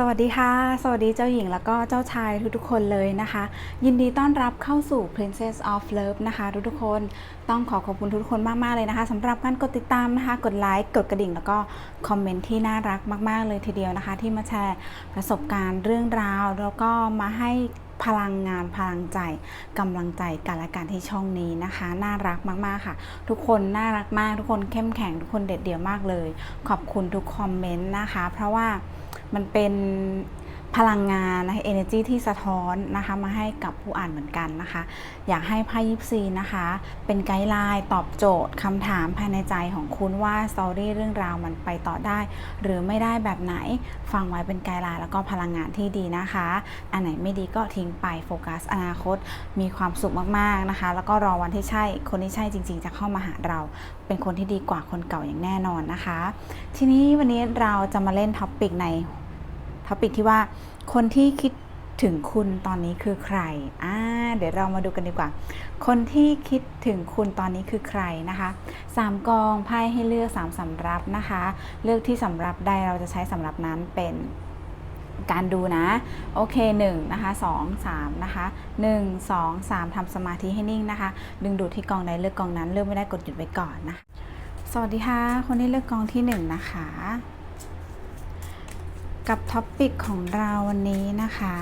สวัสดีค่ะ สวัสดีเจ้าหญิงแล้วก็เจ้าชายทุกๆคนเลยนะคะ ยินดีต้อนรับเข้าสู่ Princess of Love นะคะทุกๆคนต้องขอขอบคุณทุกๆคนมาก ๆ เลยนะคะสำหรับการกดติดตามนะคะ กดไลค์กดกระดิ่ง แล้วก็คอมเมนต์ที่น่ารักมาก ๆ เลยทีเดียวนะคะ ที่มาแชร์ประสบการณ์เรื่องราว แล้วก็มาให้พลังงานพลังใจกำลังใจกันและกันที่ช่องนี้นะคะ น่ารักมากๆค่ะ ทุกคนน่ารักมาก ทุกคนเข้มแข็งทุกคนเด็ดเดี่ยวมากเลย ขอบคุณทุกคอมเมนต์นะคะ เพราะว่า มันเป็นพลังงานนะคะ energy ที่สะท้อนนะคะมาให้กับผู้อ่านเหมือนกันนะคะ อยากให้ไพ่ยิปซีนะคะ เป็นไกด์ไลน์ตอบโจทย์คำถามภายในใจของคุณว่าสตอรี่เรื่องราวมันไปต่อได้ หรือไม่ได้แบบไหนฟังไว้เป็นไกด์ไลน์แล้วก็พลังงานที่ดีนะคะ อันไหนไม่ดีก็ทิ้งไปโฟกัส อนาคต มีความสุขมากๆนะคะ แล้วก็รอวันที่ใช่คนที่ใช่จริง ๆ จะเข้ามาหาเรา เป็นคนที่ดีกว่าคนเก่าอย่างแน่นอนนะคะ ทีนี้วันนี้เราจะมาเล่นท็อปปิกใน ท็อปิกที่ว่าคนที่คิดถึงคุณตอนนี้คือใครอ่าเดี๋ยวเรามาดูกันดีกว่า คนที่คิดถึงคุณตอนนี้คือใครนะคะสามกองไพ่ให้เลือกสามสำรับนะคะ เลือกที่สำรับใดเราจะใช้สำรับนั้นเป็นการดูนะ โอเค1นะคะ2 3นะคะ1 2 3ทำสมาธิให้นิ่งนะคะ ดึงดูดที่กองใดเลือกกองนั้น เลือกไม่ได้กดหยุดไว้ก่อนนะคะสวัสดีค่ะ คนที่เลือกกองที่หนึ่งนะคะ กับท็อปปิกของเราวันนี้นะคะ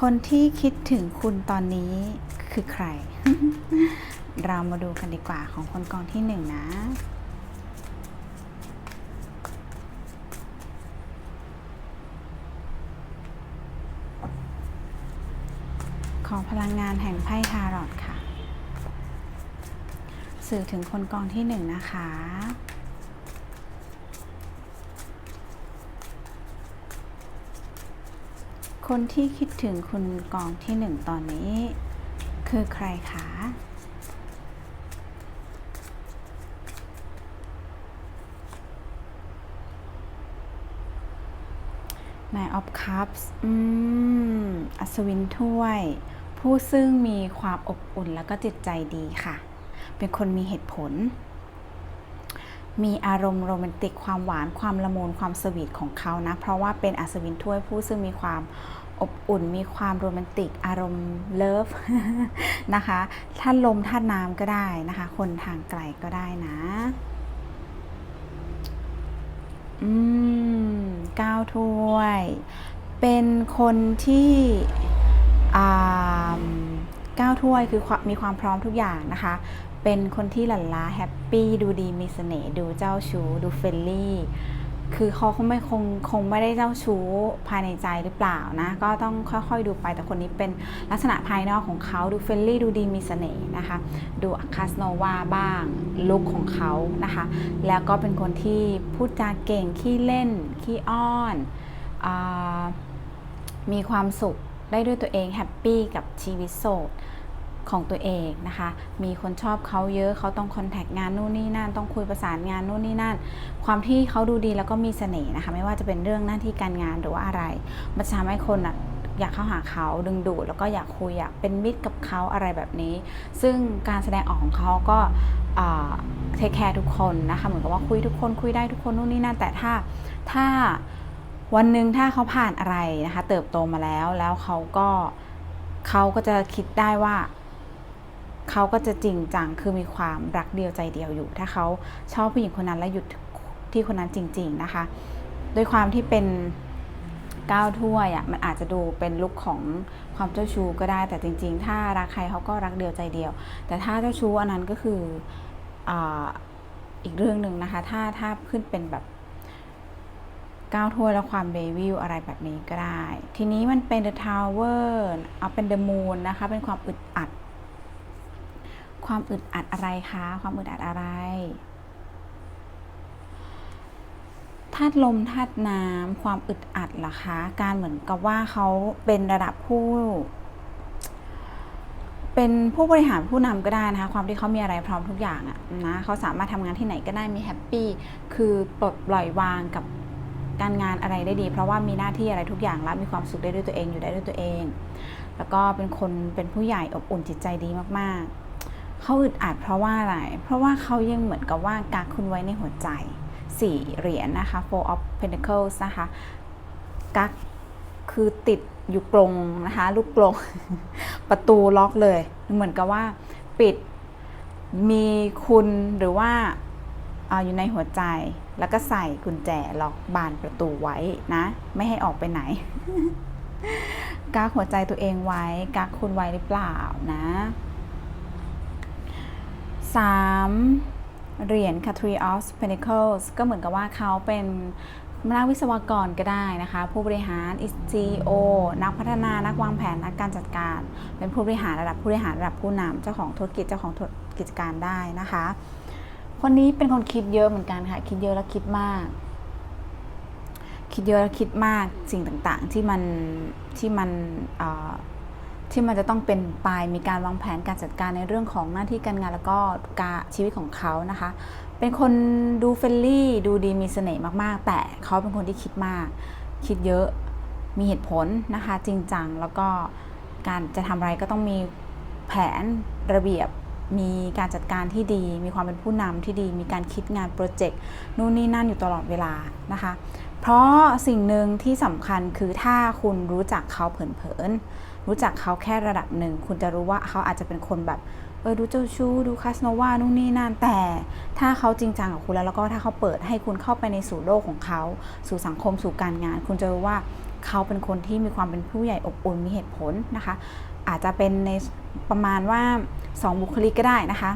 คนที่คิดถึงคุณตอนนี้คือใคร เรามาดูกันดีกว่าของคนกองที่หนึ่งนะของพลังงานแห่งไพ่ทารอตค่ะ สื่อถึงคนกองที่หนึ่งนะคะ คนที่คิดถึงคุณกองที่หนึ่งตอนนี้ คือใครคะ Nine of Cups อืม อัศวินถ้วย ผู้ซึ่งมีความอบอุ่นแล้วก็จิตใจดีค่ะ เป็นคนมีเหตุผล มีอารมณ์โรแมนติกความหวานความละมุนความสวีทของเขานะ เพราะว่าเป็นอัศวินถ้วยผู้ซึ่งมีความอบอุ่นมีความโรแมนติกอารมณ์เลิฟนะคะท่านลมท่านน้ำก็ได้นะคะ คนทางไกลก็ได้นะอืมก้าวถ้วย เป็นคนที่อ่าก้าวถ้วยคือมีความพร้อมทุกอย่างนะคะ เป็นคนที่หลั่นล้าแฮปปี้ดูดีมีเสน่ห์ดูเจ้าชู้ดูเฟรนลี่คือเขาคงไม่คงคงไม่ได้เจ้าชู้ภายในใจหรือเปล่านะ ก็ต้องค่อยๆดูไปแต่คนนี้เป็นลักษณะภายนอกของเขาดูเฟรนลี่ดูดีมีเสน่ห์นะคะ ดูอคาสโนวาบ้างลุคของเขานะคะ แล้วก็เป็นคนที่พูดจาเก่งขี้เล่นขี้อ้อนอมีความสุขได้ด้วยตัวเองแฮปปี้กับชีวิตโสด ของตัวเองนะคะ มีคนชอบเขาเยอะเขาต้องคอนแทคงานนู่นนี่นั่น ต้องคุยประสานงานนู่นนี่นั่น ความที่เขาดูดีแล้วก็มีเสน่ห์นะคะ ไม่ว่าจะเป็นเรื่องหน้าที่การงานหรือว่าอะไร มันจะทำให้คนอะอยากเข้าหาเขาดึงดูดแล้วก็อยากคุยอยากเป็นมิตรกับเขาอะไรแบบนี้ ซึ่งการแสดงออกของเขาก็เทคแคร์ทุกคนนะคะเหมือนกับว่าคุยทุกคนคุยได้ทุกคนนู่นนี่นั่นแต่ถ้าถ้าวันหนึ่งถ้าเขาผ่านอะไรนะคะ เติบโตมาแล้วแล้วเขาก็เขาก็จะคิดได้ว่า เขาก็จะจริงจังคือมีความรักเดียวใจเดียวอยู่ ถ้าเขาชอบผู้หญิงคนนั้นและหยุดที่คนนั้นจริง ๆนะคะ ด้วยความที่เป็นก้าวถ้วยอะมันอาจจะดูเป็นลุคของความเจ้าชู้ก็ได้แต่จริง ๆ ถ้ารักใครเขาก็รักเดียวใจเดียว แต่ถ้าเจ้าชู้อันนั้นก็คือออีกเรื่องหนึ่งนะคะ ถ้าถ้าขึ้นเป็นแบบก้าวถ้วยและความเบวิลอะไรแบบนี้ก็ได้ ทีนี้มันเป็น The Tower เอาเป็น The Moon นะคะ เป็นความอึดอัด ความอึดอัดอะไรคะ ความอึดอัดอะไรธาตุลมธาตุน้ำความอึดอัดล่ะคะ การเหมือนกับว่าเขาเป็นระดับผู้ เป็นผู้บริหารผู้นำก็ได้นะคะ ความที่เขามีอะไรพร้อมทุกอย่างอะนะเขาสามารถทำงานที่ไหนก็ได้มีแฮปปี้คือปลดปล่อยวางกับการงานอะไรได้ดี เพราะว่ามีหน้าที่อะไรทุกอย่างแล้วมีความสุขได้ด้วยตัวเองอยู่ได้ด้วยตัวเอง แล้วก็เป็นคนเป็นผู้ใหญ่อบอุ่นจิตใจดีมากๆ เขาอึดอัดเพราะว่าอะไร เพราะว่าเขายังเหมือนกับว่ากักคุณไว้ในหัวใจ 4 เหรียญนะคะ four of pentacles นะคะกักคือติดอยู่กรงนะคะ ลูกกรงประตูล็อกเลย เหมือนกับว่าปิดมีคุณหรือว่าอาอยู่ในหัวใจแล้วก็ใส่กุญแจล็อกบานประตูไว้นะ ไม่ให้ออกไปไหนกักหัวใจตัวเองไว้กักคุณไว้หรือเปล่านะ สามเหรียญ c a t h e r of Pentacles ก็เหมือนกับว่าเขาเป็นนักวิศวกรก็ได้นะคะ ผู้บริหาร CEO นักพัฒนานักวางแผนนักการจัดการ เป็นผู้บริหารระดับผู้บริหารระดับผู้นำเจ้าของธุรกิจเจ้าของกิจการได้นะคะ คนนี้เป็นคนคิดเยอะเหมือนกันค่ะ คิดเยอะและคิดมาก คิดเยอะและคิดมากสิ่งต่างๆที่มันที่มันเอ่อ ที่มันจะต้องเป็นไปมีการวางแผนการจัดการในเรื่องของหน้าที่การงานแล้วก็การชีวิตของเขานะคะ เป็นคนดูเฟรนลี่ ดูดีมีเสน่ห์มากๆ แต่เขาเป็นคนที่คิดมาก คิดเยอะมีเหตุผลนะคะ จริงจังแล้วก็การจะทำอะไรก็ต้องมีแผนระเบียบมีการจัดการที่ดี มีความเป็นผู้นำที่ดี มีการคิดงานโปรเจกต์นู่นนี่นั่นอยู่ตลอดเวลานะคะ เพราะสิ่งหนึ่งที่สำคัญคือถ้าคุณรู้จักเขาเผินๆ รู้จักเขาแค่ระดับหนึ่ง คุณจะรู้ว่าเขาอาจจะเป็นคนแบบเออดูเจ้าชู้ดูคาสโนวานู่นนี่นั่นแต่ถ้าเขาจริงจังกับคุณแล้วแล้วก็ถ้าเขาเปิดให้คุณเข้าไปในสู่โลกของเขา สู่สังคมสู่การงาน คุณจะรู้ว่าเขาเป็นคนที่มีความเป็นผู้ใหญ่อบอุ่นมีเหตุผลนะคะ อาจจะเป็นในประมาณว่า 2 บุคลิกก็ได้นะคะ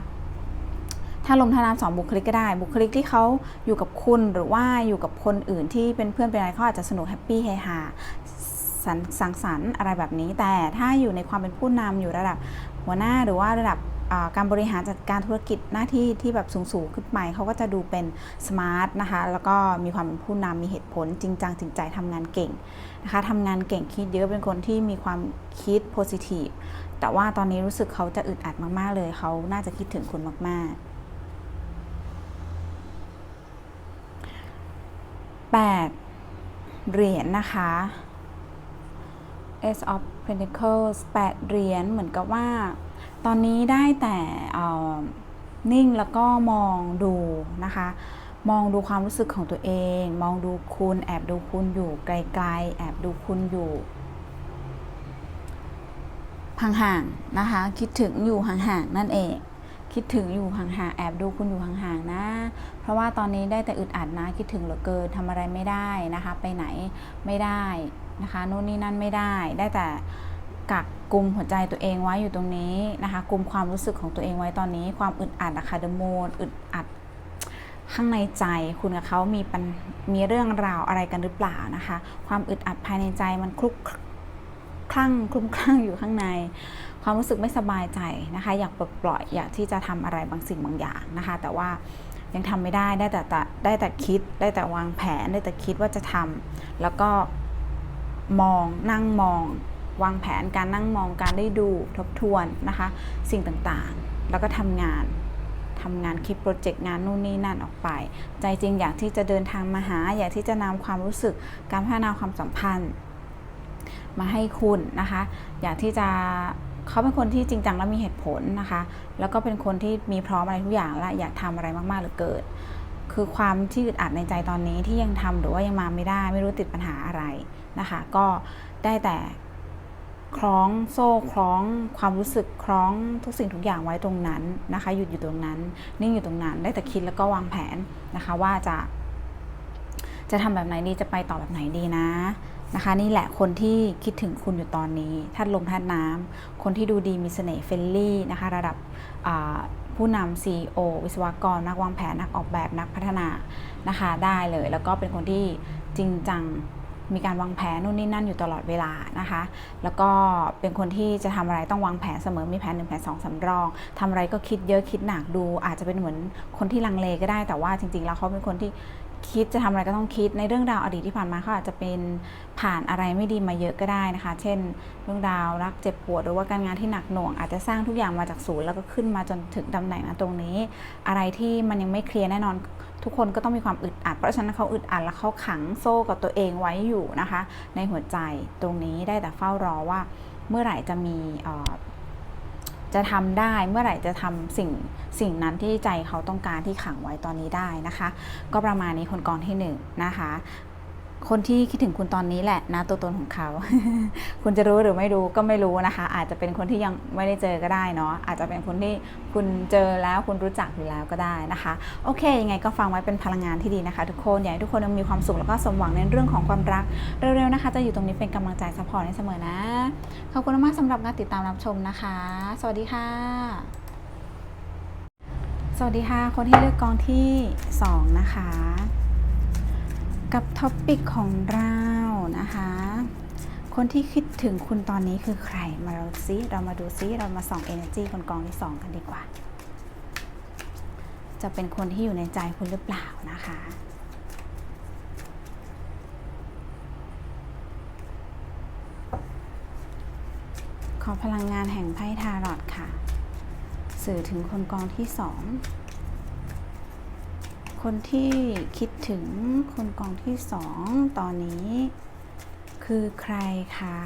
ถ้าลมทนามสองบุคลิกก็ได้ บุคลิกที่เขาอยู่กับคุณหรือว่าอยู่กับคนอื่นที่เป็นเพื่อนเป็นอะไรเขาอาจจะสนุกแฮปปี้เฮฮา สันสังสรรค์อะไรแบบนี้ แต่ถ้าอยู่ในความเป็นผู้นำอยู่ระดับหัวหน้าหรือว่าระดับการบริหารจัดการธุรกิจหน้าที่ที่แบบสูงๆขึ้นไปเขาก็จะดูเป็นสมาร์ทนะคะแล้วก็มีความเป็นผู้นำมีเหตุผลจริงจังจริงใจทำงานเก่งนะคะทำงานเก่งคิดเยอะเป็นคนที่มีความคิดโพซิทีฟแต่ว่าตอนนี้รู้สึกเขาจะอึดอัดมากๆเลยเขาน่าจะคิดถึงคุณมาก ๆ8เหรียญนะคะ Ace of Pentacles 8 เหรียญเหมือนกับว่า ตอนนี้ได้แต่อนิ่งแล้วก็มองดูนะคะ มองดูความรู้สึกของตัวเอง มองดูคุณแอบดูคุณอยู่ไกลๆ แอบดูคุณอยู่ห่างๆนะคะ คิดถึงอยู่ห่างๆนั่นเอง คิดถึงอยู่ห่างๆแอบดูคุณอยู่ห่างๆนะ เพราะว่าตอนนี้ได้แต่อึดอัดนะคิดถึงเหลือเกินทำอะไรไม่ได้นะคะ ไปไหนไม่ได้ นะคะนู่นนี่นั่นไม่ได้ ได้แต่กักกลุ่มหัวใจตัวเองไว้อยู่ตรงนี้นะคะกลุ่มความรู้สึกของตัวเองไว้ตอนนี้ ความอึดอัดนะคะเดโมนอึดอัดข้างในใจคุณกับเขามีปัญมีเรื่องราวอะไรกันหรือเปล่านะคะ ความอึดอัดภายในใจมันคลุกคลั่งคลุ้มคลั่งอยู่ข้างใน ความรู้สึกไม่สบายใจนะคะ อยากปลดปล่อยอยากที่จะทำอะไรบางสิ่งบางอย่างนะคะ แต่ว่ายังทำไม่ได้ได้แต่แต่ได้แต่คิดได้แต่วางแผนได้แต่คิดว่าจะทำแล้วก็ มองนั่งมอง วางแผนการนั่งมองการได้ดูทบทวนนะคะ สิ่งต่างๆ แล้วก็ทำงานทำงานคิดโปรเจกต์งานนู่นนี่นั่นออกไป ใจจริงอยากที่จะเดินทางมาหา อยากที่จะนำความรู้สึกการพัฒนาความสัมพันธ์ มาให้คุณนะคะ อยากที่จะเขาเป็นคนที่จริงจังและมีเหตุผลนะคะ แล้วก็เป็นคนที่มีพร้อมอะไรทุกอย่างและอยากทำอะไรมากๆเหลือเกินคือความที่อึดอัดในใจตอนนี้ที่ยังทำหรือว่ายังมาไม่ได้ ไม่รู้ติดปัญหาอะไร นะคะ ก็ได้แต่คล้องโซ่คล้องความรู้สึกคล้องทุกสิ่งทุกอย่างไว้ตรงนั้นนะคะ หยุดอยู่ตรงนั้น นิ่งอยู่ตรงนั้น ได้แต่คิดแล้วก็วางแผนนะคะว่าจะ จะทำแบบไหนดีจะไปต่อแบบไหนดีนะนะคะ นี่แหละคนที่คิดถึงคุณอยู่ตอนนี้ธาตุลมธาตุน้ำคนที่ดูดีมีเสน่ห์เฟรนลี่นะคะ ระดับผู้นำ CEO วิศวกร นักวางแผนนักออกแบบนักพัฒนานะคะ ได้เลย แล้วก็เป็นคนที่จริงจัง มีการวางแผนนู่นนี่นั่นอยู่ตลอดเวลานะคะ แล้วก็เป็นคนที่จะทำอะไรต้องวางแผนเสมอ มีแผนหนึ่งแผนสองสำรองทำอะไรก็คิดเยอะคิดหนักดู อาจจะเป็นเหมือนคนที่ลังเลก็ได้ แต่ว่าจริง ๆ แล้วเขาเป็นคนที่คิดจะทำอะไรก็ต้องคิดในเรื่องราวอดีตที่ผ่านมาเขาอาจจะเป็นผ่านอะไรไม่ดีมาเยอะก็ได้นะคะ เช่น เรื่องราวรักเจ็บปวดหรือว่าการงานที่หนักหน่วง อาจจะสร้างทุกอย่างมาจากศูนย์แล้วก็ขึ้นมาจนถึงตำแหน่งนะตรงนี้ อะไรที่มันยังไม่เคลียร์แน่นอน ทุกคนก็ต้องมีความอึดอัด เพราะฉะนั้นเขาอึดอัดแล้วเขาขังโซ่กับตัวเองไว้อยู่นะคะ ในหัวใจตรงนี้ได้แต่เฝ้ารอว่าเมื่อไหร่จะมีจะทำได้เมื่อไหร่จะทำสิ่งสิ่งนั้นที่ใจเขาต้องการที่ขังไว้ตอนนี้ได้นะคะ ก็ประมาณนี้คนกองที่หนึ่งนะคะ คนที่คิดถึงคุณตอนนี้แหละนะตัวตนของเขา คุณจะรู้หรือไม่รู้ก็ไม่รู้นะคะ อาจจะเป็นคนที่ยังไม่ได้เจอก็ได้เนาะอาจจะเป็นคนที่คุณเจอแล้วคุณรู้จักอยู่แล้วก็ได้นะคะ โอเคยังไงก็ฟังไว้เป็นพลังงานที่ดีนะคะ ทุกคนอยากให้ทุกคนมีความสุขแล้วก็สมหวังในเรื่องของความรักเร็วๆนะคะ จะอยู่ตรงนี้เป็นกำลังใจซัพพอร์ตให้เสมอนะขอบคุณมากๆสำหรับการติดตามรับชมนะคะ สวัสดีค่ะสวัสดีค่ะ คนที่เลือกกองที่ 2 นะคะ กับท็อปปิกของเรานะคะ คนที่คิดถึงคุณตอนนี้คือใคร มาเราซิ เรามาดูซิ เรามาส่อง Energy คนกองที่ 2 กันดีกว่า จะเป็นคนที่อยู่ในใจคุณหรือเปล่านะคะขอพลังงานแห่งไพ่ทารอตค่ะ สื่อถึงคนกองที่สอง คนที่คิดถึงคนกองที่สองตอนนี้ คือใครคะ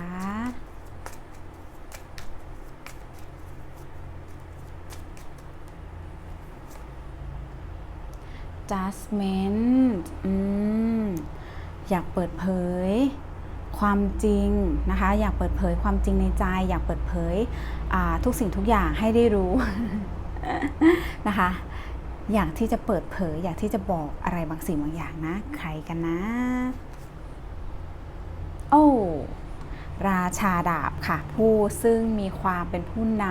judgment อืม อยากเปิดเผยความจริงนะคะ อยากเปิดเผยความจริงในใจ อยากเปิดเผยทุกสิ่งทุกอย่างให้ได้รู้นะคะ อยากที่จะเปิดเผย อยากที่จะบอกอะไรบางสิ่งบางอย่างนะ ใครกันนะ โอ้ราชาดาบค่ะ ผู้ซึ่งมีความเป็นผู้น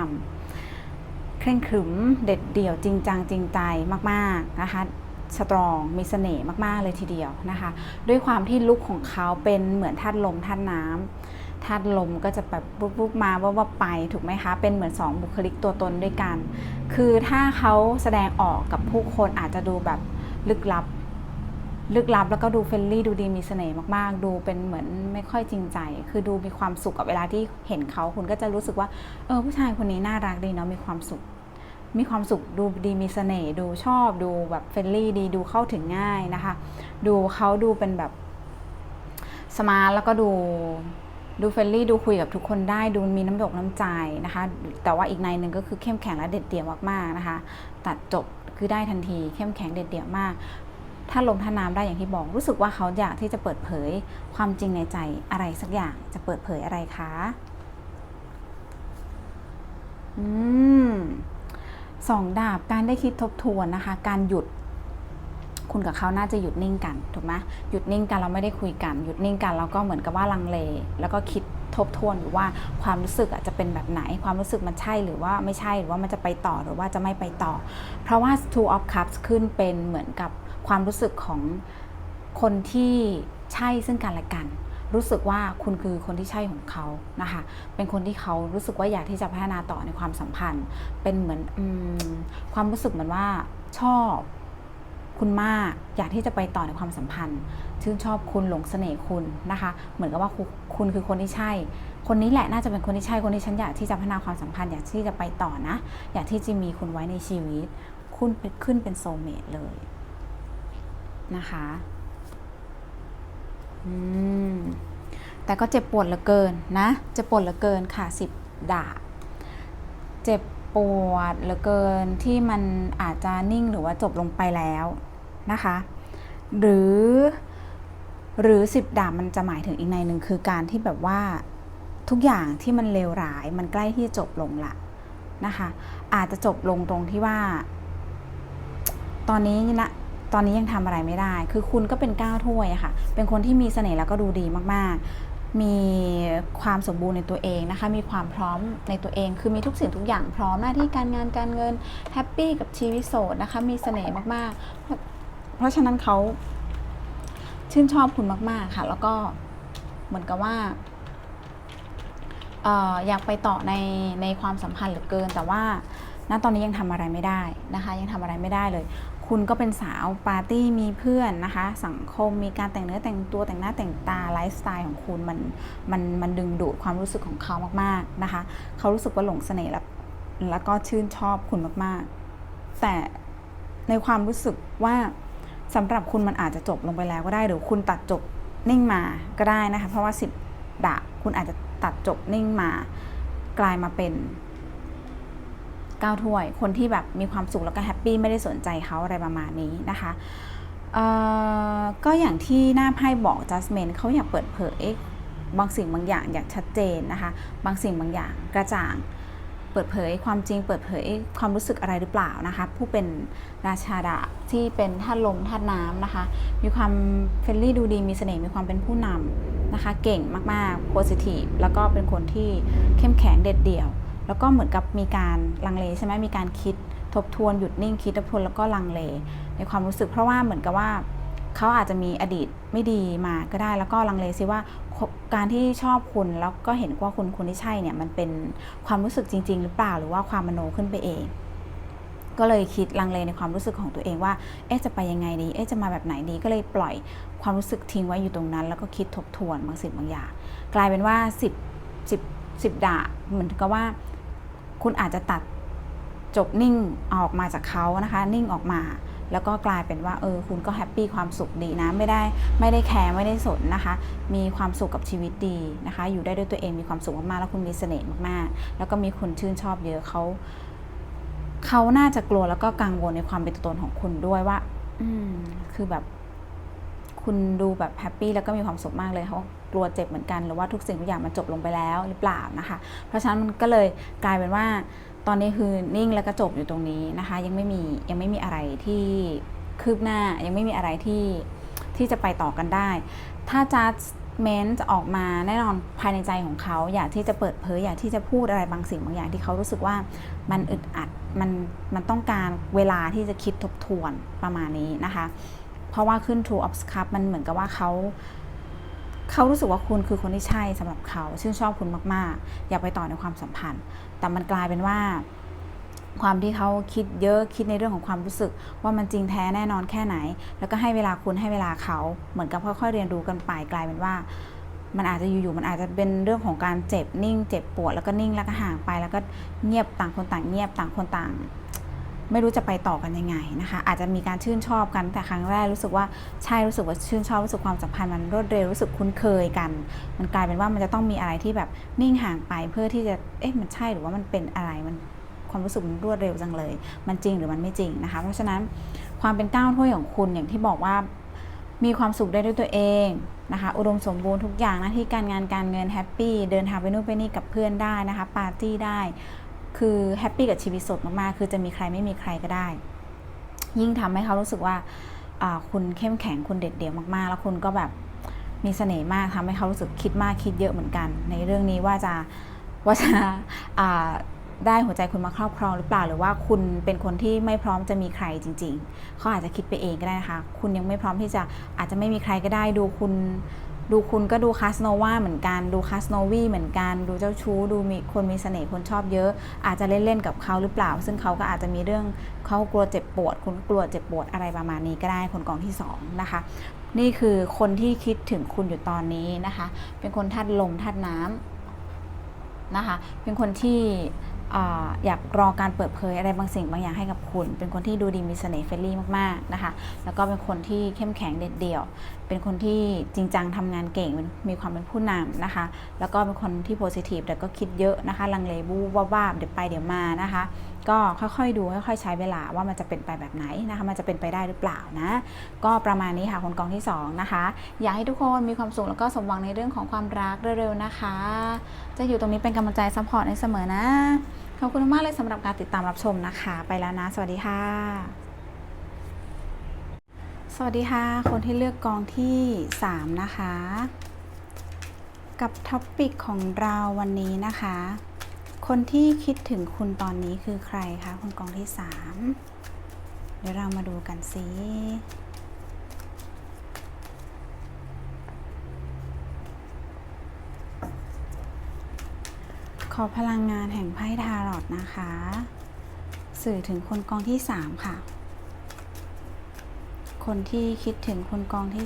ำเคร่งขรึมเด็ดเดี่ยวจริงจังจริงใจมากๆนะคะสตรองมีเสน่ห์มาก ๆ เลยทีเดียวนะคะ ด้วยความที่ลุคของเขาเป็นเหมือนธาตุลมธาตุน้ำ ธาตุลมก็จะแบบปุ๊บๆมาว่าว่าไปถูกไหมคะ เป็นเหมือนสองบุคลิกตัวตนด้วยกัน คือถ้าเขาแสดงออกกับผู้คนอาจจะดูแบบลึกลับ ลึกลับแล้วก็ดูเฟรนลี่ดูดีมีเสน่ห์มากๆ ดูเป็นเหมือนไม่ค่อยจริงใจ คือดูมีความสุขกับเวลาที่เห็นเขาคุณก็จะรู้สึกว่าเออผู้ชายคนนี้น่ารักดีเนาะมีความสุข มีความสุขดูดีมีเสน่ห์ดูชอบดูแบบเฟรนลี่ดีดูเข้าถึงง่ายนะคะ ดูเขาดูเป็นแบบสมาร์ทแล้วก็ดู ดูเฟรนลี่ดูคุยกับทุกคนได้ดูมีน้ำดกน้ำใจนะคะ แต่ว่าอีกในหนึ่งก็คือเข้มแข็งและเด็ดเดี่ยวมากๆนะคะ ตัดจบคือได้ทันที เข้มแข็งเด็ดเดี่ยวมาก ถ้าลงท่าน้ำได้อย่างที่บอก รู้สึกว่าเขาอยากที่จะเปิดเผยความจริงในใจอะไรสักอย่างจะเปิดเผยอะไรคะอืมสองดาบการได้คิดทบทวนนะคะ การหยุด คุณกับเขาน่าจะหยุดนิ่งกันถูกไหมหยุดนิ่งกันเราไม่ได้คุยกัน หยุดนิ่งกันแล้วก็เหมือนกับว่าลังเล แล้วก็คิดทบทวนอยู่ว่าความรู้สึกอะจะเป็นแบบไหน ความรู้สึกมันใช่หรือว่าไม่ใช่หรือว่ามันจะไปต่อหรือว่าจะไม่ไปต่อ เพราะว่า two of cups ขึ้นเป็นเหมือนกับความรู้สึกของคนที่ใช่ซึ่งกันและกัน รู้สึกว่าคุณคือคนที่ใช่ของเขานะคะ เป็นคนที่เขารู้สึกว่าอยากที่จะพัฒนาต่อในความสัมพันธ์ เป็นเหมือนอความรู้สึกเหมือนว่าชอบ คุณมากอยากที่จะไปต่อในความสัมพันธ์ ชื่นชอบคุณหลงเสน่ห์คุณนะคะ เหมือนกับว่าคุณคือคนที่ใช่ คนนี้แหละน่าจะเป็นคนที่ใช่คนที่ฉันอยากที่จะพัฒนาความสัมพันธ์อยากที่จะไปต่อนะ อยากที่จะมีคุณไว้ในชีวิต คุณเป็นขึ้นเป็นโซเมตเลยนะคะอืมแต่ก็เจ็บปวดเหลือเกินนะ เจ็บปวดเหลือเกินค่ะสิบดาบเจ็บปวดเหลือเกินที่มันอาจจะนิ่งหรือว่าจบลงไปแล้ว นะคะ หรือหรือสิบดาบมันจะหมายถึงอีกในหนึ่งคือการที่แบบว่าทุกอย่างที่มันเลวร้ายมันใกล้ที่จะจบลงละนะคะ อาจจะจบลงตรงที่ว่า ตอนนี้นะตอนนี้ยังทำอะไรไม่ได้ คือคุณก็เป็นก้าวถ้วยค่ะ เป็นคนที่มีเสน่ห์แล้วก็ดูดีมาก ๆ มีความสมบูรณ์ในตัวเองนะคะ มีความพร้อมในตัวเอง คือมีทุกสิ่งทุกอย่างพร้อมหน้าที่การงานการเงินแฮปปี้กับชีวิตโสดนะคะ มีเสน่ห์มาก ๆ เพราะฉะนั้นเขาชื่นชอบคุณมากๆค่ะ แล้วก็เหมือนกับว่าอออยากไปต่อในในความสัมพันธ์เหลือเกิน แต่ว่าณตอนนี้ยังทำอะไรไม่ได้นะคะ ยังทำอะไรไม่ได้เลย คุณก็เป็นสาวปาร์ตี้มีเพื่อนนะคะ สังคมมีการแต่งเนื้อแต่งตัวแต่งหน้าแต่งตาไลฟ์สไตล์ของคุณมันมันมันดึงดูดความรู้สึกของเขามากๆนะคะ เขารู้สึกว่าหลงเสน่ห์แล้วแล้วก็ชื่นชอบคุณมากๆ แต่ในความรู้สึกว่า สำหรับคุณมันอาจจะจบลงไปแล้วก็ได้ หรือคุณตัดจบนิ่งมาก็ได้นะคะ เพราะว่าสิบดาคุณอาจจะตัดจบนิ่งมา กลายมาเป็นก้าวถ้วย คนที่แบบมีความสุขแล้วก็แฮปปี้ไม่ได้สนใจเขาอะไรประมาณนี้นะคะก็อย่างที่หน้าไพ่บอก judgment เขาอยากเปิดเผยบางสิ่งบางอย่างอย่างชัดเจนนะคะ บางสิ่งบางอย่างกระจ่าง เปิดเผยความจริงเปิดเผยความรู้สึกอะไรหรือเปล่านะคะผู้เป็นราชาดาที่เป็นธาตุลมธาตุน้ำนะคะมีความเฟรนลี่ดูดีมีเสน่ห์มีความเป็นผู้นำนะคะเก่งมากๆโพสิทีฟแล้วก็เป็นคนที่เข้มแข็งเด็ดเดี่ยว แล้วก็เหมือนกับมีการลังเลใช่ไหมมีการคิดทบทวนหยุดนิ่งคิดทบทวนแล้วก็ลังเล ในความรู้สึกเพราะว่าเหมือนกับว่าเขาอาจจะมีอดีตไม่ดีมาก็ได้แล้วก็ลังเลซิว่า การที่ชอบคุณแล้วก็เห็นว่าคุณคนที่ใช่เนี่ยมันเป็นความรู้สึกจริง ๆ หรือเปล่าหรือว่าความมโนขึ้นไปเอง ก็เลยคิดลังเลในความรู้สึกของตัวเองว่าเอ๊ะจะไปยังไงดีเอ๊ะจะมาแบบไหนดีก็เลยปล่อยความรู้สึกทิ้งไว้อยู่ตรงนั้น แล้วก็คิดทบทวนบางสิ่งบางอย่างกลายเป็นว่า 10 10 10ดาเหมือนกับว่า คุณอาจจะตัดจบนิ่งออกมาจากเขานะคะ นิ่งออกมา แล้วก็กลายเป็นว่าเออคุณก็แฮปปี้ความสุขดีนะ ไม่ได้ไม่ได้แคร์ไม่ได้สนนะคะ มีความสุขกับชีวิตดีนะคะ อยู่ได้ด้วยตัวเองมีความสุขมากๆแล้วคุณมีเสน่ห์มากๆ แล้วก็มีคนชื่นชอบเยอะเขาเขาน่าจะกลัวแล้วก็กังวลในความเป็นตัวตนของคุณด้วยว่า อืมคือแบบ คุณดูแบบแฮปปี้แล้วก็มีความสุขมากเลยเขากลัวเจ็บเหมือนกันหรือว่าทุกสิ่งทุกอย่างมันจบลงไปแล้วหรือเปล่านะคะ เพราะฉะนั้นมันก็เลยกลายเป็นว่า ตอนนี้คือนิ่งแล้วก็จบอยู่ตรงนี้นะคะ ยังไม่มียังไม่มีอะไรที่คืบหน้ายังไม่มีอะไรที่ที่จะไปต่อกันได้ ถ้า judgment จะออกมาแน่นอนภายในใจของเขาอยากที่จะเปิดเผยอยากที่จะพูดอะไรบางสิ่งบางอย่างที่เขารู้สึกว่ามันอึดอัดมันมันต้องการเวลาที่จะคิดทบทวนประมาณนี้นะคะ เพราะว่าขึ้น True of Cup มันเหมือนกับว่าเขา เขารู้สึกว่าคุณคือคนที่ใช่สำหรับเขาชื่นชอบคุณมากๆ อยากไปต่อในความสัมพันธ์ แต่มันกลายเป็นว่า ความที่เขาคิดเยอะคิดในเรื่องของความรู้สึก ว่ามันจริงแท้แน่นอนแค่ไหน แล้วก็ให้เวลาคุณให้เวลาเขาเหมือนกับค่อยๆ เรียนรู้กันไปกลายเป็นว่า มันอาจจะอยู่ๆมันอาจจะเป็นเรื่องของการเจ็บนิ่ง เจ็บปวดแล้วก็นิ่งแล้วก็ห่างไป แล้วก็เงียบต่างคนต่างเงียบต่างคนต่าง ไม่รู้จะไปต่อกันยังไงนะคะ อาจจะมีการชื่นชอบกันแต่ครั้งแรกรู้สึกว่าใช่รู้สึกว่าชื่นชอบรู้สึกความสัมพันธ์มันรวดเร็วรู้สึกคุ้นเคยกัน มันกลายเป็นว่ามันจะต้องมีอะไรที่แบบนิ่งห่างไปเพื่อที่จะเอ๊ะมันใช่หรือว่ามันเป็นอะไรมันความรู้สึกมันรวดเร็วจังเลย มันจริงหรือมันไม่จริงนะคะ เพราะฉะนั้นความเป็นก้าวถ้วยของคุณอย่างที่บอกว่ามีความสุขได้ด้วยตัวเองนะคะ อุดมสมบูรณ์ทุกอย่างหน้าที่การงานการเงินแฮปปี้ เดินทางไปนู่นไปนี่กับเพื่อนได้นะคะ ปาร์ตี้ได้ คือแฮปปี้กับชีวิตสดมากๆ คือจะมีใครไม่มีใครก็ได้ ยิ่งทำให้เขารู้สึกว่าคุณเข้มแข็งคุณเด็ดเดี่ยวมากๆ แล้วคุณก็แบบมีเสน่ห์มากทำให้เขารู้สึกคิดมากคิดเยอะเหมือนกัน ในเรื่องนี้ว่าจะว่าจะได้หัวใจคุณมาครอบครองหรือเปล่าหรือว่าคุณเป็นคนที่ไม่พร้อมจะมีใครจริง ๆ เขาอาจจะคิดไปเองก็ได้นะคะ คุณยังไม่พร้อมที่จะอาจจะไม่มีใครก็ได้ดูคุณ ดูคุณก็ดูคาสโนวาเหมือนกัน ดูคาสโนวีเหมือนกัน ดูเจ้าชู้ ดูมีคนมีเสน่ห์คนชอบเยอะ อาจจะเล่นๆกับเขาหรือเปล่า ซึ่งเขาก็อาจจะมีเรื่องเขากลัวเจ็บปวด คุณกลัวเจ็บปวดอะไรประมาณนี้ก็ได้คนกองที่สองนะคะ นี่คือคนที่คิดถึงคุณอยู่ตอนนี้นะคะ เป็นคนธาตุลมธาตุน้ำนะคะ เป็นคนที่ อยากรอการเปิดเผยอะไรบางสิ่งบางอย่างให้กับคุณ เป็นคนที่ดูดีมีเสน่ห์เฟรนลี่มากๆนะคะ แล้วก็เป็นคนที่เข้มแข็งเด็ดเดี่ยว เป็นคนที่จริงจังทำงานเก่งมีความเป็นผู้นำนะคะ แล้วก็เป็นคนที่โพสิทีฟแต่ก็คิดเยอะนะคะ ลังเลบูว่าบ้าเดี๋ยวไปเดี๋ยวมานะคะ ก็ค่อยๆดูค่อยๆใช้เวลาว่ามันจะเป็นไปแบบไหนนะคะมันจะเป็นไปได้หรือเปล่านะ ก็ประมาณนี้ค่ะคนกองที่สองนะคะอยากให้ทุกคนมีความสุขแล้วก็สมหวังในเรื่องของความรักเร็วๆนะคะ จะอยู่ตรงนี้เป็นกำลังใจซัพพอร์ตในเสมอนะขอบคุณมากเลยสำหรับการติดตามรับชมนะคะ ไปแล้วนะ สวัสดีค่ะ สวัสดีค่ะ คนที่เลือกกองที่ 3 นะคะ กับท็อปปิกของเราวันนี้นะคะ คนที่คิดถึงคุณตอนนี้คือใครคะคนกองที่3เดี๋ยวเรามาดูกันสิขอพลังงานแห่งไพ่ทารอตนะคะ สื่อถึงคนกองที่ 3 ค่ะ คนที่คิดถึงคนกองที่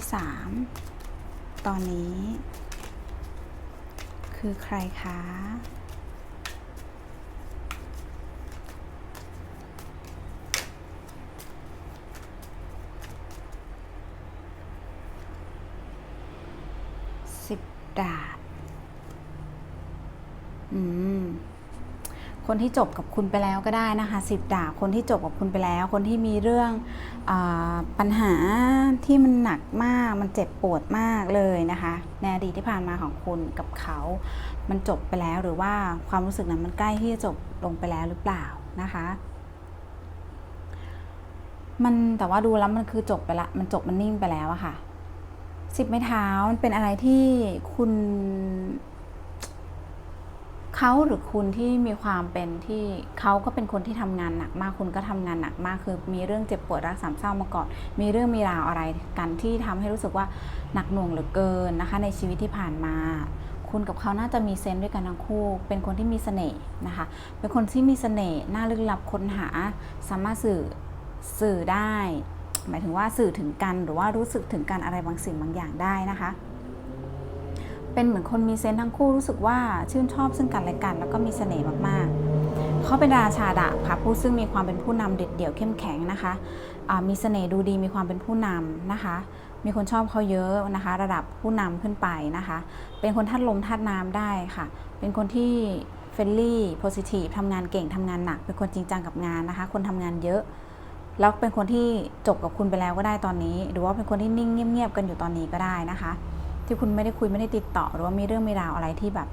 3 ตอนนี้ คือใครคะ สิบ ดาบอืม คนที่จบกับคุณไปแล้วก็ได้นะคะสิบดาบคนที่จบกับคุณไปแล้ว คนที่มีเรื่องอปัญหาที่มันหนักมาก มันเจ็บปวดมากเลยนะคะในอดีตที่ผ่านมาของคุณกับเขา มันจบไปแล้วหรือว่าความรู้สึกนั้นมันใกล้ที่จะจบลงไปแล้วหรือเปล่านะคะมันแต่ว่าดูแล้วมันคือจบไปละ มันจบมันนิ่งไปแล้วอะค่ะ สิบไม้เท้ามันเป็นอะไรที่คุณเขาหรือคุณที่มีความเป็นที่เขาก็เป็นคนที่ทำงานหนักมากคุณก็ทำงานหนักมากคือมีเรื่องเจ็บปวดรักสามเศร้ามาก่อนมีเรื่องมีราวอะไรกันที่ทำให้รู้สึกว่าหนักหน่วงเหลือเกินนะคะ ในชีวิตที่ผ่านมา คุณกับเขาน่าจะมีเซนส์ด้วยกันทั้งคู่ เป็นคนที่มีเสน่ห์นะคะ เป็นคนที่มีเสน่ห์น่าลึกลับค้นหา สามารถสื่อสื่อได้ หมายถึงว่าสื่อถึงกันหรือว่ารู้สึกถึงกันอะไรบางสิ่งบางอย่างได้นะคะ เป็นเหมือนคนมีเซนส์ทั้งคู่รู้สึกว่าชื่นชอบซึ่งกันและกัน แล้วก็มีเสน่ห์มากๆ เขาเป็นราชาดาบค่ะผู้ซึ่งมีความเป็นผู้นำเด็ดเดี่ยวเข้มแข็งนะคะมีเสน่ห์ดูดีมีความเป็นผู้นำนะคะ มีคนชอบเขาเยอะนะคะ ระดับผู้นำขึ้นไปนะคะ เป็นคนธาตุลมธาตุน้ำได้ค่ะ เป็นคนที่เฟรนลี่โพซิทีฟทำงานเก่งทำงานหนัก เป็นคนจริงจังกับงานนะคะ คนทำงานเยอะ แล้วเป็นคนที่จบกับคุณไปแล้วก็ได้ตอนนี้ หรือว่าเป็นคนที่นิ่งเงียบๆกันอยู่ตอนนี้ก็ได้นะคะ ที่คุณไม่ได้คุยไม่ได้ติดต่อ หรือว่ามีเรื่องมีราวอะไรที่แบบ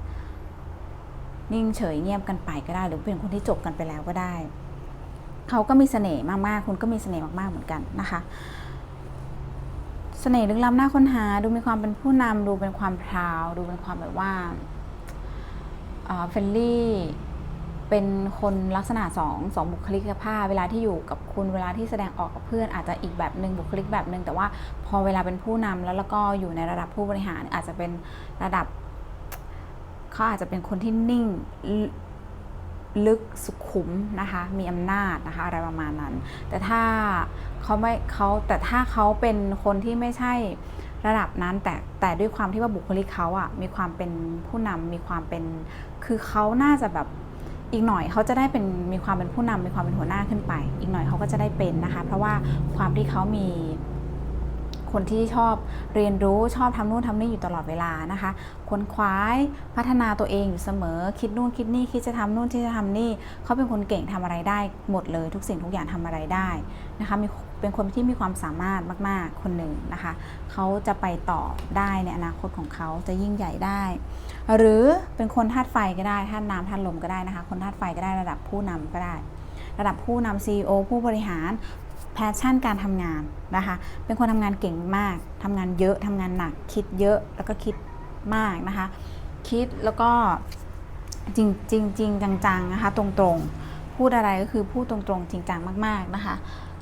นิ่งเฉยเงียบกันไปก็ได้ หรือเป็นคนที่จบกันไปแล้วก็ได้เขาก็มีเสน่ห์มากๆ คุณก็มีเสน่ห์มากๆเหมือนกันนะคะเสน่ห์ลึกล้ำน่าค้นหา ดูมีความเป็นผู้นำดูเป็นความพราว ดูเป็นความแบบว่าเฟรนลี่ เป็นคนลักษณะสองสองบุคลิกภาพ เวลาที่อยู่กับคุณเวลาที่แสดงออกกับเพื่อนอาจจะอีกแบบหนึ่งบุคลิกแบบหนึ่งแต่ว่าพอเวลาเป็นผู้นำแล้วแล้วก็อยู่ในระดับผู้บริหาร อาจจะเป็นระดับเขาอาจจะเป็นคนที่นิ่งลึกสุขุมนะคะมีอำนาจนะคะอะไรประมาณนั้น แต่ถ้าเขาไม่เขาแต่ถ้าเขาเป็นคนที่ไม่ใช่ระดับนั้นแต่แต่ด้วยความที่ว่าบุคลิกเขาอะมีความเป็นผู้นำมีความเป็นคือเขาน่าจะแบบ อีกหน่อยเขาจะได้เป็นมีความเป็นผู้นำมีความเป็นหัวหน้าขึ้นไป อีกหน่อยเขาก็จะได้เป็นนะคะ เพราะว่าความที่เขามีคนที่ชอบเรียนรู้ชอบทำนู่นทำนี่อยู่ตลอดเวลานะคะค้นคว้าพัฒนาตัวเองอยู่เสมอ คิดนู่นคิดนี่คิดจะทำนู่นที่จะทำนี่เขาเป็นคนเก่งทำอะไรได้หมดเลย ทุกสิ่งทุกอย่างทำอะไรได้นะคะมีเป็นคนที่มีความสามารถมาก ๆ คนหนึ่งนะคะเขาจะไปต่อได้ในอนาคตของเขาจะยิ่งใหญ่ได้ หรือเป็นคนธาตุไฟก็ได้ธาตุน้ำธาตุลมก็ได้นะคะ คนธาตุไฟก็ได้ระดับผู้นำก็ได้ ระดับผู้นำ CEO ผู้บริหารแพชชั่นการทำงานนะคะ เป็นคนทำงานเก่งมากทำงานเยอะทำงานหนัก คิดเยอะแล้วก็คิดมากนะคะ คิดแล้วก็จริงจริงจริงจังๆนะคะ ตรงๆ พูดอะไรก็คือพูดตรงๆ จริงจังมากๆนะคะ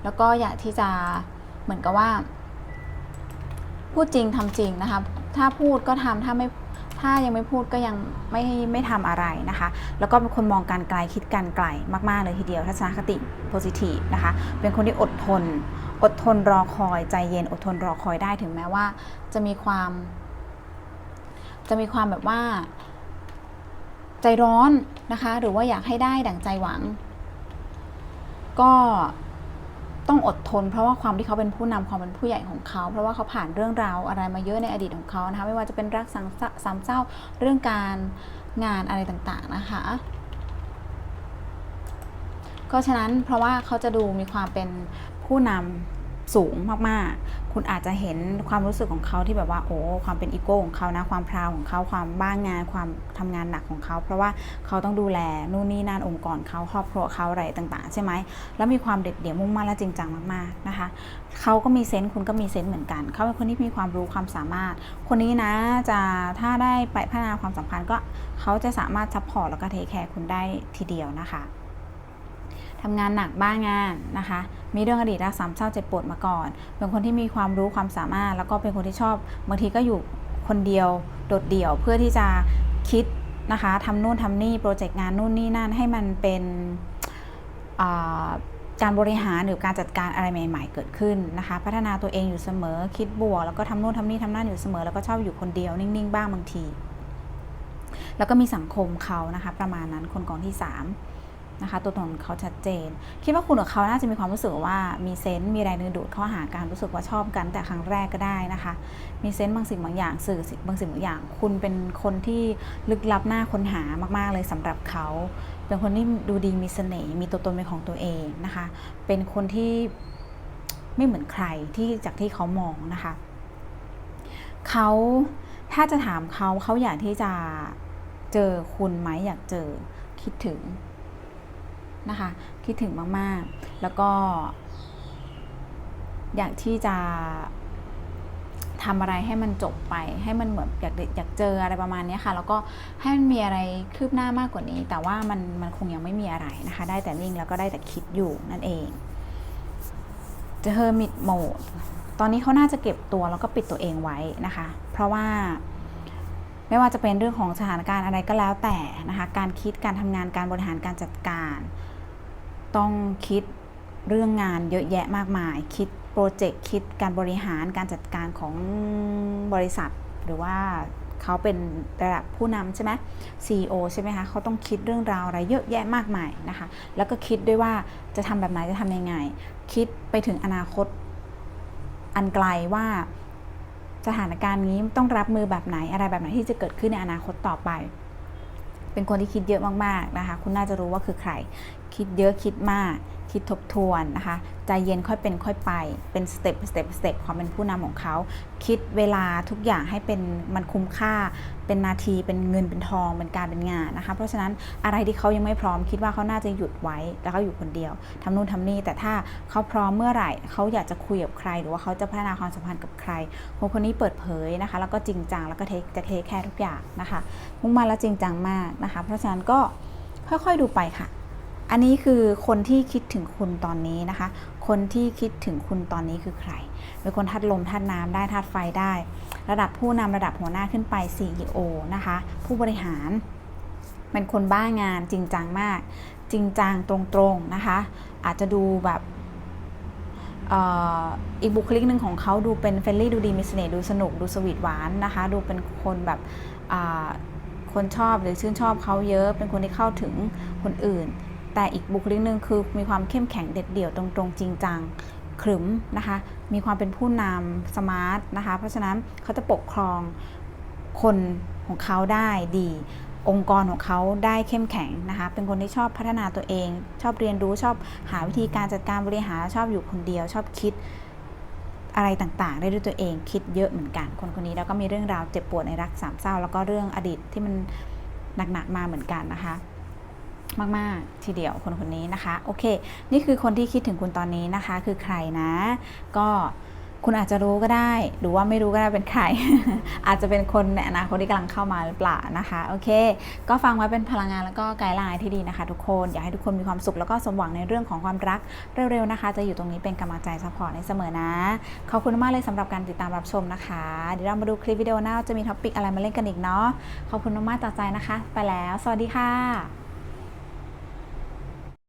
แล้วก็อยากที่จะเหมือนกับว่า พูดจริงทำจริงนะคะ ถ้าพูดก็ทำถ้าไม่ ถ้ายังไม่พูดก็ยังไม่ไม่ทำอะไรนะคะ แล้วก็เป็นคนมองการไกลคิดการไกลมากๆเลยทีเดียวทัศนคติโพซิทีฟนะคะ เป็นคนที่อดทน อดทนรอคอยใจเย็นอดทนรอคอยได้ถึงแม้ว่า จะมีความ จะมีความแบบว่า ใจร้อนนะคะ หรือว่าอยากให้ได้ดั่งใจหวัง ก็ ต้องอดทน เพราะว่าความที่เขาเป็นผู้นำความเป็นผู้ใหญ่ของเขา เพราะว่าเขาผ่านเรื่องราวอะไรมาเยอะในอดีตของเขานะคะไม่ว่าจะเป็นรักสังสามเศร้าเรื่องการงานอะไรต่างๆนะคะก็ฉะนั้นเพราะว่าเขาจะดูมีความเป็นผู้นำสูงมาก ๆ คุณอาจจะเห็นความรู้สึกของเขาที่แบบว่าโอ้ความเป็นอีโก้ของเขานะความพราวของเขาความบ้างงานความทำงานหนักของเขา เพราะว่าเขาต้องดูแลนู่นนี่นั่นองค์กรเขาครอบครัวเขาอะไรต่าง ๆ ใช่ไหมแล้วมีความเด็ดเดี่ยวมุ่งมั่นและจริงจังมากๆนะคะเขาก็มีเซนส์คุณก็มีเซนส์เหมือนกันเขาเป็นคนที่มีความรู้ความสามารถ คนนี้นะจะถ้าได้ไปพัฒนาความสัมพันธ์ก็เขาจะสามารถซัพพอร์ตแล้วก็เทคแคร์คุณได้ทีเดียวนะคะ ทำงานหนักบ้างงานนะคะ มีเรื่องอดีตรักสามเศร้าเจ็บปวดมาก่อน เป็นคนที่มีความรู้ความสามารถ แล้วก็เป็นคนที่ชอบบางทีก็อยู่คนเดียวโดดเดี่ยวเพื่อที่จะคิดนะคะทำนู่นทำนี่โปรเจกต์งานนู่นนี่นั่นให้มันเป็นการบริหารหรือการจัดการอะไรใหม่ๆ เกิดขึ้นนะคะ พัฒนาตัวเองอยู่เสมอคิดบวก แล้วก็ทำนู่นทำนี่ทำนั่นอยู่เสมอ แล้วก็ชอบอยู่คนเดียวนิ่งๆ บ้างบางที แล้วก็มีสังคมเขานะคะ ประมาณนั้นคนกองที่สาม นะคะ ตัวตนเขาชัดเจน คิดว่าคุณกับเขาน่าจะมีความรู้สึกว่ามีเซนต์มีแรงดึงดูดเข้าหาการรู้สึกว่าชอบกันแต่ครั้งแรกก็ได้นะคะ มีเซนต์บางสิ่งบางอย่างสื่อบางสิ่งบางอย่าง คุณเป็นคนที่ลึกลับหน้าค้นหามาก ๆ เลยสำหรับเขา เป็นคนที่ดูดีมีเสน่ห์มีตัวตนเป็นของตัวเองนะคะ เป็นคนที่ไม่เหมือนใครที่จากที่เขามองนะคะเขาถ้าจะถามเขาเขาอยากที่จะเจอคุณไหมอยากเจอคิดถึง นะคะ คิดถึงมากๆ แล้วก็ อยากที่จะทำอะไรให้มันจบไป ให้มันเหมือนอยากอยากเจออะไรประมาณนี้ค่ะ แล้วก็ให้มันมีอะไรคืบหน้ามากกว่านี้ แต่ว่ามันมันคงยังไม่มีอะไรนะคะ ได้แต่นิ่งแล้วก็ได้แต่คิดอยู่นั่นเองจะเฮอร์มิตโหมดตอนนี้เขาน่าจะเก็บตัวแล้วก็ปิดตัวเองไว้นะคะ เพราะว่าไม่ว่าจะเป็นเรื่องของสถานการณ์อะไรก็แล้วแต่นะคะ การคิดการทำงานการบริหารการจัดการ ต้องคิดเรื่องงานเยอะแยะมากมาย คิดโปรเจกต์คิดการบริหารการจัดการของบริษัท หรือว่าเขาเป็นระดับผู้นำใช่ไหม CEO ใช่ไหมคะเขาต้องคิดเรื่องราวอะไรเยอะแยะมากมายนะคะ แล้วก็คิดด้วยว่าจะทำแบบไหนจะทำยังไง คิดไปถึงอนาคตอันไกลว่าสถานการณ์นี้ต้องรับมือแบบไหนอะไรแบบไหนที่จะเกิดขึ้นในอนาคตต่อไป เป็นคนที่คิดเยอะมากๆนะคะ คุณน่าจะรู้ว่าคือใคร คิดเยอะคิดมาก คิดทบทวนนะคะใจเย็นค่อยเป็นค่อยไปเป็นสเต็ปสเต็ปสเต็ปความเป็นผู้นำของเขา คิดเวลาทุกอย่างให้เป็นมันคุ้มค่า เป็นนาทีเป็นเงินเป็นทองเป็นการเป็นงานนะคะ เพราะฉะนั้นอะไรที่เขายังไม่พร้อม คิดว่าเขาน่าจะหยุดไว้แล้วเขาอยู่คนเดียวทำนู่นทำนี่แต่ถ้าเขาพร้อมเมื่อไหร่เขาอยากจะคุยกับใคร หรือว่าเขาจะพัฒนาความสัมพันธ์กับใครคนคนนี้เปิดเผยนะคะ แล้วก็จริงจังแล้วก็เทคจะเทคแค่ทุกอย่างนะคะมุ่งมั่นและจริงจังมากนะคะ เพราะฉะนั้นก็ค่อยๆดูไปค่ะ อันนี้คือคนที่คิดถึงคุณตอนนี้นะคะ คนที่คิดถึงคุณตอนนี้คือใคร เป็นคนธาตุลมธาตุน้ำได้ธาตุไฟได้ ระดับผู้นำระดับหัวหน้าขึ้นไป CEO นะคะ ผู้บริหาร เป็นคนบ้างานจริงจังมาก จริงจังตรงๆนะคะ อาจจะดูแบบอีกบุคลิกหนึ่งของเขาดูเป็นเฟรนลี่ดูดีมีเสน่ห์ดูสนุกดูสวีทหวานนะคะ ดูเป็นคนแบบคนชอบหรือชื่นชอบเขาเยอะ เป็นคนที่เข้าถึงคนอื่น แต่อีกบุคลิกหนึ่งคือมีความเข้มแข็งเด็ดเดี่ยวตรงๆจริงจังขรึมนะคะ มีความเป็นผู้นำสมาร์ทนะคะ เพราะฉะนั้นเขาจะปกครองคนของเขาได้ดี องค์กรของเขาได้เข้มแข็งนะคะ เป็นคนที่ชอบพัฒนาตัวเอง ชอบเรียนรู้ชอบหาวิธีการจัดการบริหารชอบอยู่คนเดียว ชอบคิดอะไรต่างๆ ได้ด้วยตัวเองคิดเยอะเหมือนกัน คนคนนี้แล้วก็มีเรื่องราวเจ็บปวดในรักสามเศร้า แล้วก็เรื่องอดีตที่มันหนักๆมาเหมือนกันนะคะ มาก ๆ ทีเดียวคนคนนี้นะคะ โอเค นี่คือคนที่คิดถึงคุณตอนนี้นะคะ คือใครนะ ก็คุณอาจจะรู้ก็ได้ หรือว่าไม่รู้ก็ได้เป็นใคร อาจจะเป็นคนในอนาคตที่กำลังเข้ามาหรือเปล่านะคะ โอเค ก็ฟังไว้เป็นพลังงานแล้วก็ไกด์ไลน์ที่ดีนะคะทุกคน อยากให้ทุกคนมีความสุขแล้วก็สมหวังในเรื่องของความรักเร็วๆนะคะ จะอยู่ตรงนี้เป็นกำลังใจซัพพอร์ตในเสมอนะ ขอบคุณมากเลยสำหรับการติดตามรับชมนะคะ เดี๋ยวเรามาดูคลิปวิดีโอหน้าว่าจะมีท็อปิกอะไรมาเล่นกันอีกเนาะ ขอบคุณมากๆจากใจนะคะ ไปแล้ว สวัสดีค่ะ